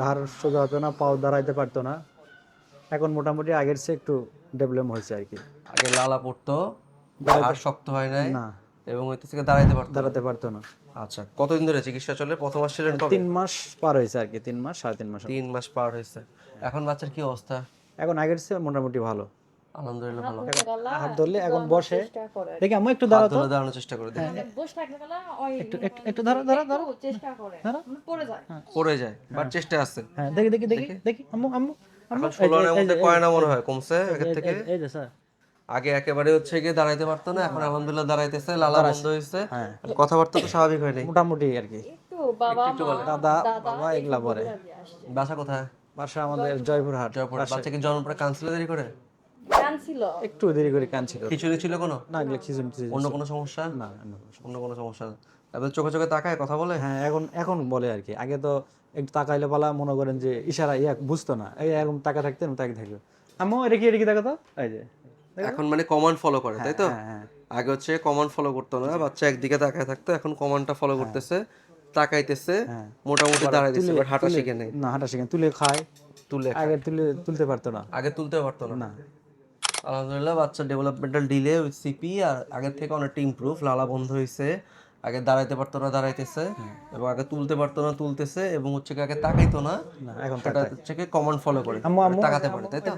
ঘাড় সোজা হতো না পাও দাঁড়াইতে পারতো না। এখন মোটামুটি আগের চেয়ে একটু ডেভেলপ হয়েছে আর কি। আগে লালা পড়তো আর শক্ত হয় নাই না। এবং ওই থেকে দাঁড়াইতে পারতো দাঁড়াতে পারতো না। আচ্ছা কতদিন ধরে চিকিৎসা চলে? প্রথম আসছিলেন কবে? তিন মাস পার হয়েছে আর কি তিন মাস সাড়ে তিন মাস তিন মাস পার হয়েছে। এখন বাচ্চার কি অবস্থা? এখন আগের চেয়ে মোটামুটি ভালো। আলহামদুলিল্লাহ ভালো। হাত ধরলে এখন বসে। দেখি আমি একটু দাঁড়াতো ধরে দাঁড়ানোর চেষ্টা করে দেখি। বসে থাকলে গেলে একটু একটু একটু দাঁড়া দাঁড়া দাঁড়া চেষ্টা করে। পড়ে যায়। পড়ে যায় বাট চেষ্টা আছে। হ্যাঁ দেখি দেখি দেখি দেখি। আম্মু আম্মু আম্মু এখন ষোলো মধ্যে কয় না মনে হয় কমছে আগের থেকে? এই- এই যে স্যার। আগে একেবারে হচ্ছে গিয়ে দাঁড়াইতে পারতো না এখন আলহামদুলিল্লাহ দাঁড়াইতেছে লালা বন্ধ হয়েছে। হ্যাঁ। কথাবার্তা তো স্বাভাবিক হয়নি মোটামুটি আর কি। বাবা দাদা বাবা এগুলা পরে। বাসা কোথায়? বাসা আমাদের জয়পুরহাট। জয়পুর বাচ্চা কি জন্ম পরে কাউন্সিলে দেরি করে? একটু দেরি করে খিচুড়ি ছিল কোনো? না এগুলো অন্য কোনো সমস্যা? না অন্য কোনো সমস্যা। অন্য কোনো সমস্যা? না চোখে চোখে তাকায় কথা বলে? হ্যাঁ এখন এখন বলে আর কি। আগে তো একটু তাকাইলে পালা মনে করেন যে ইশারা ইয়া বুঝতো না। এই এখন টাকা থাকতে তাকে থাকবে আম্মু এটা কি এটা কি দেখো এই যে এখন মানে কমান্ড ফলো করে তাই তো? হ্যাঁ হ্যাঁ। আগে হচ্ছে কমান্ড ফলো করতো না বাচ্চা একদিকে তাকায় থাকতো এখন কমান্ডটা ফলো করতেছে তাকাইতেছে হ্যাঁ। মোটামুটি দাঁড়াইতেছে বাট হাঁটা শিখে নেই। না হাঁটা শিখেন তুলে খায়। তুলে আগে তুলে তুলতে পারতো না। আগে তুলতে পারতো না। না। আলহামদুলিল্লাহ বাচ্চা ডেভেলপমেন্টাল ডিলে উইথ সিপি আর আগের থেকে অনেকটা ইমপ্রুভ লালা বন্ধ হয়েছে আগে দাঁড়াইতে পারতো না দাঁড়াইতেছে। এবং আগে তুলতে পারতো না তুলতেছে এবং হচ্ছে আগে তাকাইতো না এখন সেটা হচ্ছে কমন ফলো করে তাকাতে পারে তাই তো?